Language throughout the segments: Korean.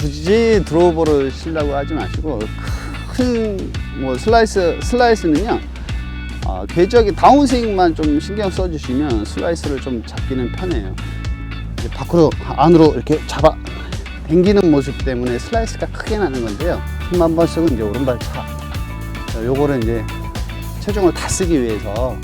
굳이 드로우버를 치려고 하지 마시고 큰 뭐 슬라이스 슬라이스는요 아, 궤적이 다운스윙만 좀 신경 써주시면 슬라이스를 좀 잡기는 편해요. 밖으로 안으로 이렇게 잡아 당기는 모습 때문에 슬라이스가 크게 나는 건데요. 힘 한 번 쓰고 이제 오른발 차. 자, 요거를 이제 체중을 다 쓰기 위해서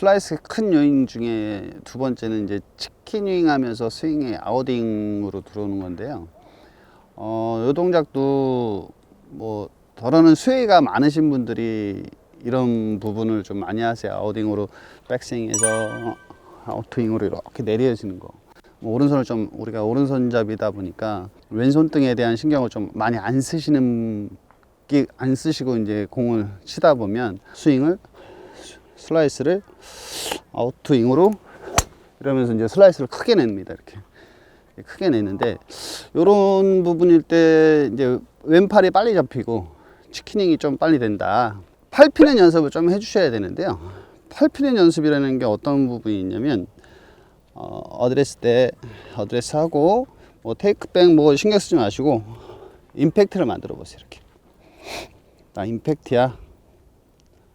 슬라이스 큰 요인 중에 두 번째는 이제 치킨윙 하면서 스윙의 아웃윙으로 들어오는 건데요. 어, 요 동작도 뭐 덜어는 수혜가 많으신 분들이 이런 부분을 좀 많이 하세요. 아웃윙으로 백스윙에서 아웃윙으로 이렇게 내려지는 거. 뭐 오른손을 좀 우리가 오른손잡이다 보니까 왼손 등에 대한 신경을 좀 많이 안 쓰시는 게- 안 쓰시고 이제 공을 치다 보면 스윙을 슬라이스를 아웃윙으로 이러면서 이제 슬라이스를 크게 냅니다. 이렇게 크게 내는데 이런 부분일 때 이제 왼팔이 빨리 잡히고 치키닝이 좀 빨리 된다. 팔 피는 연습을 좀 해주셔야 되는데요. 팔 피는 연습이라는 게 어떤 부분이 있냐면 어, 어드레스 때 어드레스 하고 뭐 테이크백 뭐 신경 쓰지 마시고 임팩트를 만들어 보세요. 이렇게 나 임팩트야.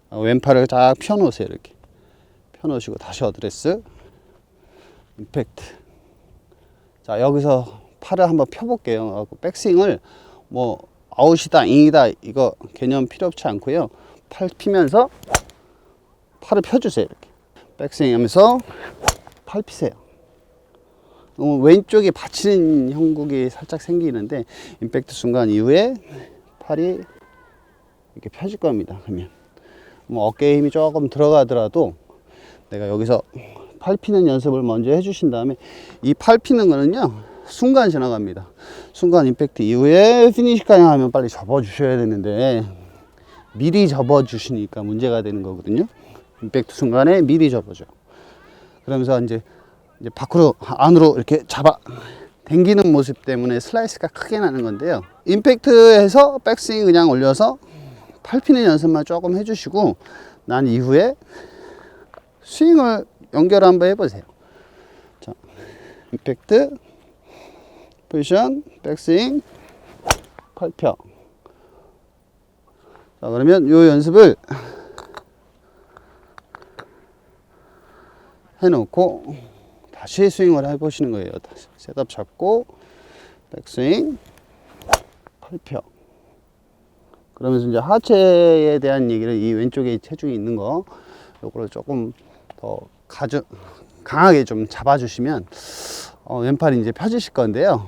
어, 왼팔을 쫙 펴놓으세요. 이렇게 펴놓으시고 다시 어드레스 임팩트. 자 여기서 팔을 한번 펴볼게요. 하고 백스윙을 뭐 아웃이다 인이다 이거 개념 필요 없지 않고요. 팔 피면서 팔을 펴주세요. 이렇게 백스윙 하면서 팔 피세요. 너무 왼쪽에 받치는 형국이 살짝 생기는데 임팩트 순간 이후에 팔이 이렇게 펴질 겁니다. 그러면 뭐 어깨에 힘이 조금 들어가더라도 내가 여기서 팔 피는 연습을 먼저 해주신 다음에 이 팔 피는 거는요 순간 지나갑니다. 순간 임팩트 이후에 피니시까지 하면 빨리 접어 주셔야 되는데 미리 접어 주시니까 문제가 되는 거거든요. 임팩트 순간에 미리 접어줘. 그러면서 이제 이제 밖으로 안으로 이렇게 잡아 당기는 모습 때문에 슬라이스가 크게 나는 건데요. 임팩트에서 백스윙 그냥 올려서 팔 피는 연습만 조금 해주시고 난 이후에 스윙을 연결 한번 해보세요. 자, 임팩트, 포지션, 백스윙, 팔펴. 자, 그러면 요 연습을 해놓고 다시 스윙을 해보시는 거예요. 다시 셋업 잡고 백스윙, 팔펴. 그러면서 이제 하체에 대한 얘기를 이 왼쪽에 체중이 있는 거 요거를 조금 더 가져 강하게 좀 잡아주시면 어, 왼팔이 이제 펴지실 건데요.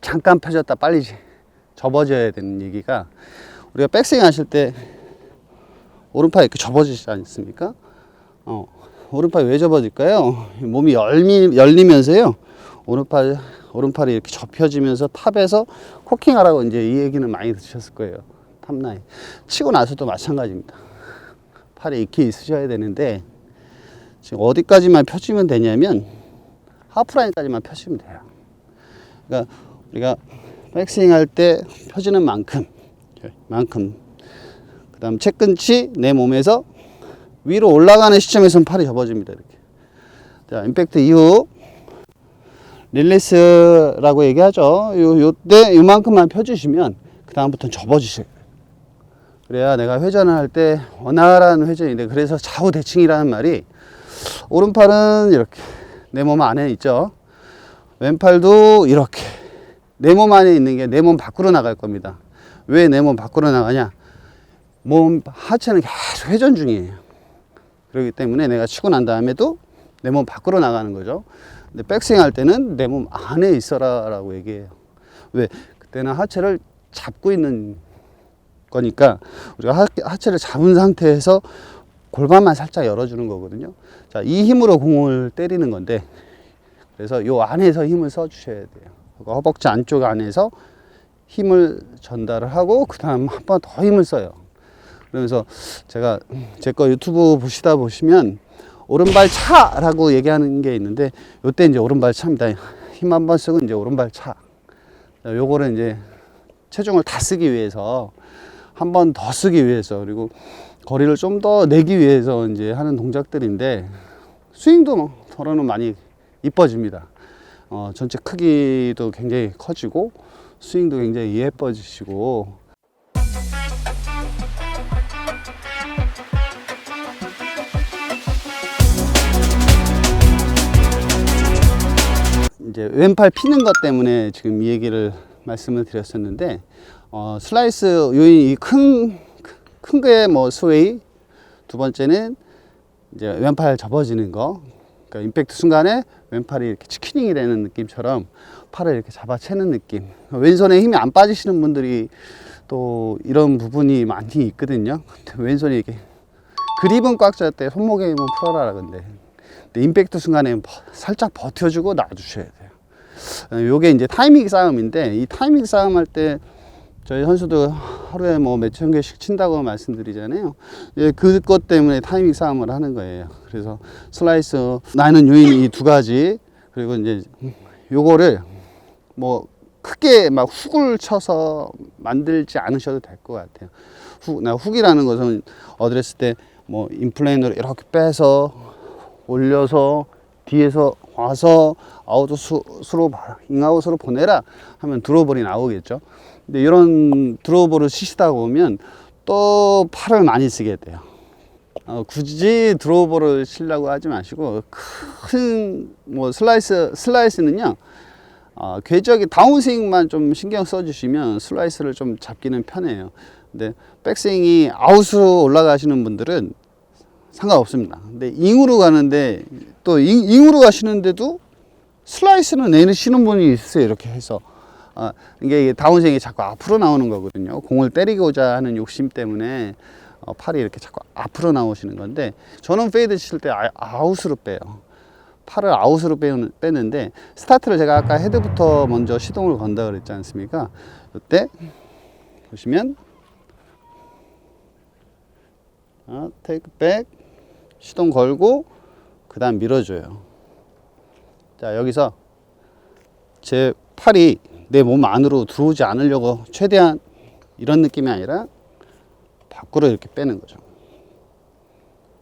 잠깐 펴졌다 빨리 접어져야 되는 얘기가 우리가 백스윙 하실 때 오른팔 이렇게 접어지지 않습니까? 어, 오른팔이 왜 접어질까요? 몸이 열미, 열리면서요. 오른팔, 오른팔이 이렇게 접혀지면서 탑에서 코킹하라고 이제 이 얘기는 많이 드셨을 거예요. 탑라인. 치고 나서도 마찬가지입니다. 팔이 이렇게 있으셔야 되는데 지금 어디까지만 펴주면 되냐면 하프라인까지만 펴주면 돼요. 그러니까 우리가 백스윙 할 때 펴지는 만큼 만큼 그 다음 채끝이 내 몸에서 위로 올라가는 시점에서는 팔이 접어집니다. 이렇게. 자, 임팩트 이후 릴리스라고 얘기하죠. 요, 요때 요만큼만 펴주시면 그 다음부터는 접어주세요. 그래야 내가 회전을 할 때 원활한 회전인데 그래서 좌우 대칭이라는 말이 오른팔은 이렇게 내 몸 안에 있죠. 왼팔도 이렇게 내 몸 안에 있는 게 내 몸 밖으로 나갈 겁니다. 왜 내 몸 밖으로 나가냐? 몸 하체는 계속 회전 중이에요. 그렇기 때문에 내가 치고 난 다음에도 내 몸 밖으로 나가는 거죠. 근데 백스윙 할 때는 내 몸 안에 있어라라고 얘기해요. 왜? 그때는 하체를 잡고 있는 거니까 우리가 하, 하체를 잡은 상태에서 골반만 살짝 열어주는 거거든요. 자, 이 힘으로 공을 때리는 건데 그래서 요 안에서 힘을 써 주셔야 돼요. 그러니까 허벅지 안쪽 안에서 힘을 전달을 하고 그 다음 한 번 더 힘을 써요. 그러면서 제가 제 거 유튜브 보시다 보시면 오른발 차라고 얘기하는 게 있는데 요때 이제 오른발 차입니다. 힘 한 번 쓰고 이제 오른발 차. 자, 요거를 이제 체중을 다 쓰기 위해서 한 번 더 쓰기 위해서 그리고 거리를 좀 더 내기 위해서 이제 하는 동작들인데 스윙도 뭐 덜어는 많이 이뻐집니다. 어, 전체 크기도 굉장히 커지고 스윙도 굉장히 예뻐지시고 이제 왼팔 피는 것 때문에 지금 이 얘기를 말씀을 드렸었는데 어, 슬라이스 요인 이 큰큰 게뭐 스웨이 두 번째는 이제 왼팔 접어지는 거. 그러니까 임팩트 순간에 왼팔이 이렇게 치키닝이 되는 느낌처럼 팔을 이렇게 잡아채는 느낌. 왼손에 힘이 안 빠지시는 분들이 또 이런 부분이 많이 있거든요. 근데 왼손이 이렇게 그립은 꽉 잡을 때 손목에 힘은 풀어라 근데. 근데 임팩트 순간에 버- 살짝 버텨주고 놔주셔야 돼요. 어, 요게 이제 타이밍 싸움인데 이 타이밍 싸움 할때 저희 선수들 하루에 뭐 몇천 개씩 친다고 말씀드리잖아요. 예, 그것 때문에 타이밍 싸움을 하는 거예요. 그래서 슬라이스 나는 요인 이 두 가지 그리고 이제 요거를 뭐 크게 막 훅을 쳐서 만들지 않으셔도 될 것 같아요. 훅, 나 훅이라는 것은 어드레스 때 뭐 인플레인으로 이렇게 빼서 올려서 뒤에서 와서 아웃수로 인아웃으로 보내라 하면 드로볼이 나오겠죠. 근데 이런 드로볼을 치시다 보면 또 팔을 많이 쓰게 돼요. 어, 굳이 드로볼을 치려고 하지 마시고 큰 뭐 슬라이스 슬라이스는요. 어, 궤적이 다운스윙만 좀 신경 써주시면 슬라이스를 좀 잡기는 편해요. 근데 백스윙이 아웃으로 올라가시는 분들은 상관없습니다. 근데 잉으로 가는데 또 잉, 잉으로 가시는데도 슬라이스는 내리시는 분이 있어요. 이렇게 해서. 아, 이게 다운스윙이 자꾸 앞으로 나오는 거거든요. 공을 때리고자 하는 욕심 때문에 어, 팔이 이렇게 자꾸 앞으로 나오시는 건데 저는 페이드 칠때 아- 아웃으로 빼요. 팔을 아웃으로 빼는, 빼는데 스타트를 제가 아까 헤드부터 먼저 시동을 건다 그랬지 않습니까? 이때 보시면 아, 테이크 백 시동 걸고 그 다음 밀어줘요. 자 여기서 제 팔이 내 몸 안으로 들어오지 않으려고 최대한 이런 느낌이 아니라 밖으로 이렇게 빼는 거죠.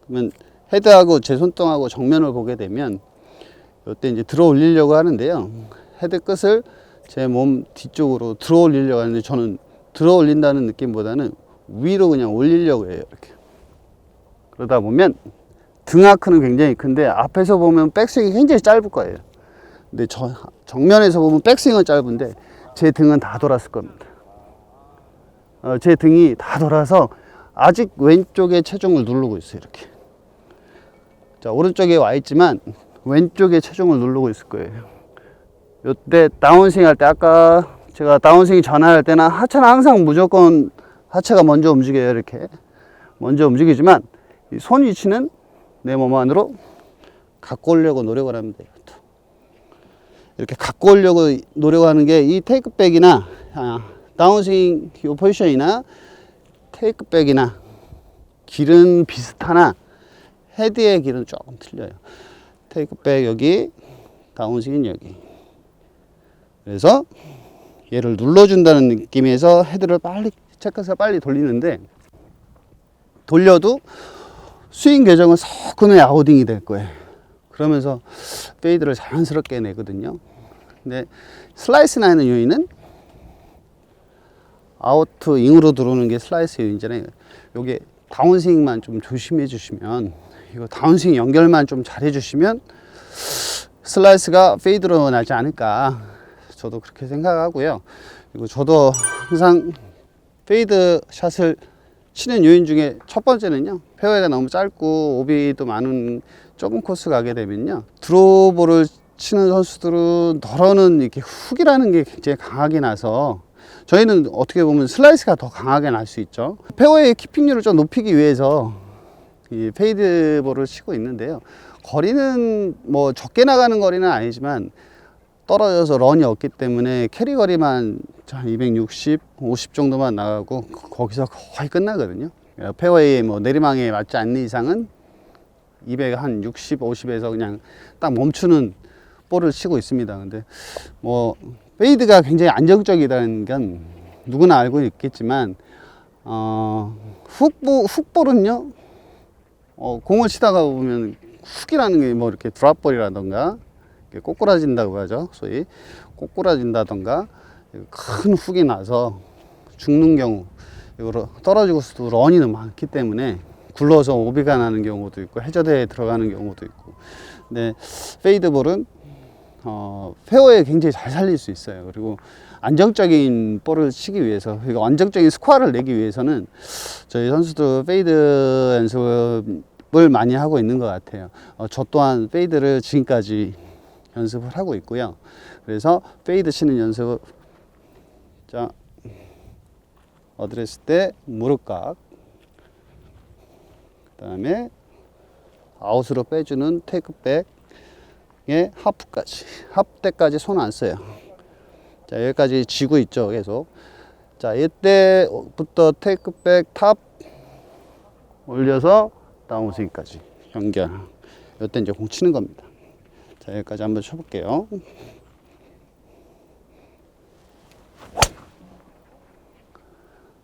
그러면 헤드하고 제 손등하고 정면을 보게 되면 이때 이제 들어 올리려고 하는데요. 헤드 끝을 제 몸 뒤쪽으로 들어 올리려고 하는데 저는 들어 올린다는 느낌보다는 위로 그냥 올리려고 해요. 이렇게. 그러다 보면 등 아크는 굉장히 큰데 앞에서 보면 백스윙이 굉장히 짧을 거예요. 근데 저, 정면에서 보면 백스윙은 짧은데 제 등은 다 돌았을 겁니다. 어, 제 등이 다 돌아서 아직 왼쪽에 체중을 누르고 있어요. 이렇게. 자, 오른쪽에 와 있지만 왼쪽에 체중을 누르고 있을 거예요. 요때 다운스윙 할 때 아까 제가 다운스윙 전환할 때는 하체는 항상 무조건 하체가 먼저 움직여요. 이렇게. 먼저 움직이지만 이손 위치는 내 몸 안으로 갖고 오려고 노력을 하면 돼요. 이렇게 갖고 오려고 노력하는 게 이 테이크백이나 아, 다운스윙 요 포지션이나 테이크백이나 길은 비슷하나 헤드의 길은 조금 틀려요. 테이크백 여기, 다운스윙 여기. 그래서 얘를 눌러준다는 느낌에서 헤드를 빨리 체크해서 빨리 돌리는데 돌려도 스윙 계정은 서금의 아웃딩이 될 거예요. 그러면서 페이드를 자연스럽게 내거든요. 근데 슬라이스 나는 요인은 아웃 잉으로 들어오는 게 슬라이스 요인잖아요. 요게 다운스윙만 좀 조심해 주시면 이거 다운스윙 연결만 좀 잘해 주시면 슬라이스가 페이드로 나지 않을까 저도 그렇게 생각하고요. 그리고 저도 항상 페이드 샷을 치는 요인 중에 첫 번째는요. 페어웨이가 너무 짧고 오비도 많은 좁은 코스 가게 되면요. 드로볼을 치는 선수들은 덜어는 이렇게 훅이라는 게 굉장히 강하게 나서 저희는 어떻게 보면 슬라이스가 더 강하게 날 수 있죠. 페어웨이 키핑률을 좀 높이기 위해서 이 페이드볼을 치고 있는데요. 거리는 뭐 적게 나가는 거리는 아니지만 떨어져서 런이 없기 때문에 캐리 거리만 한 260, 50 정도만 나가고 거기서 거의 끝나거든요. 페어웨이 뭐 내리망에 맞지 않는 이상은 200, 한 60, 50에서 그냥 딱 멈추는 볼을 치고 있습니다. 근데 뭐 페이드가 굉장히 안정적이라는 건 누구나 알고 있겠지만 어, 훅볼, 훅볼은요 어, 공을 치다가 보면 훅이라는 게 뭐 이렇게 드랍볼이라던가 꼬꾸라진다고 하죠. 소위 꼬꾸라진다던가 큰 훅이 나서 죽는 경우 이거로 떨어지고 수도 런이 많기 때문에 굴러서 오비가 나는 경우도 있고 해저대에 들어가는 경우도 있고 근데 페이드볼은 어, 페어에 굉장히 잘 살릴 수 있어요. 그리고 안정적인 볼을 치기 위해서, 그리고 안정적인 스코어를 내기 위해서는 저희 선수들 페이드 연습을 많이 하고 있는 것 같아요. 어, 저 또한 페이드를 지금까지 연습을 하고 있고요. 그래서 페이드 치는 연습, 자, 어드레스 때 무릎각, 그 다음에 아웃으로 빼주는 테이크백, 에 하프까지 하프때까지 손 안 써요. 자 여기까지 쥐고 있죠 계속. 자 이때부터 테이크백 탑 올려서 다운스윙까지 연결. 이때 이제 공 치는 겁니다 자 여기까지 한번 쳐볼게요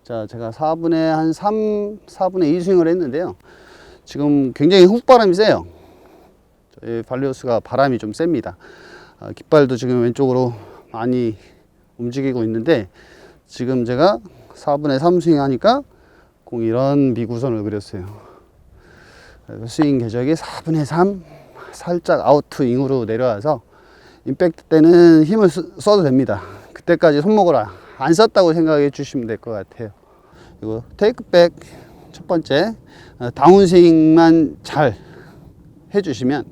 자 제가 4분의 한 3, 4분의 2 스윙을 했는데요 지금 굉장히 훅바람이 세요 발리오스가 바람이 좀 셉니다. 아, 깃발도 지금 왼쪽으로 많이 움직이고 있는데 지금 제가 4분의 3 스윙 하니까 공이 이런 미구선을 그렸어요. 스윙 궤적이 4분의 3 살짝 아웃투 잉으로 내려와서 임팩트 때는 힘을 쓰- 써도 됩니다. 그때까지 손목을 아- 안 썼다고 생각해 주시면 될 것 같아요. 그리고 테이크백 첫 번째 어, 다운스윙만 잘 해주시면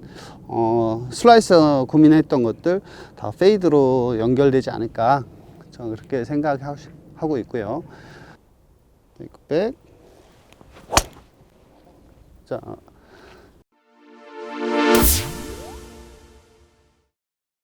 어, 슬라이서 고민했던 것들 다 페이드로 연결되지 않을까 저는 그렇게 생각하고 있고요. 테이크백 자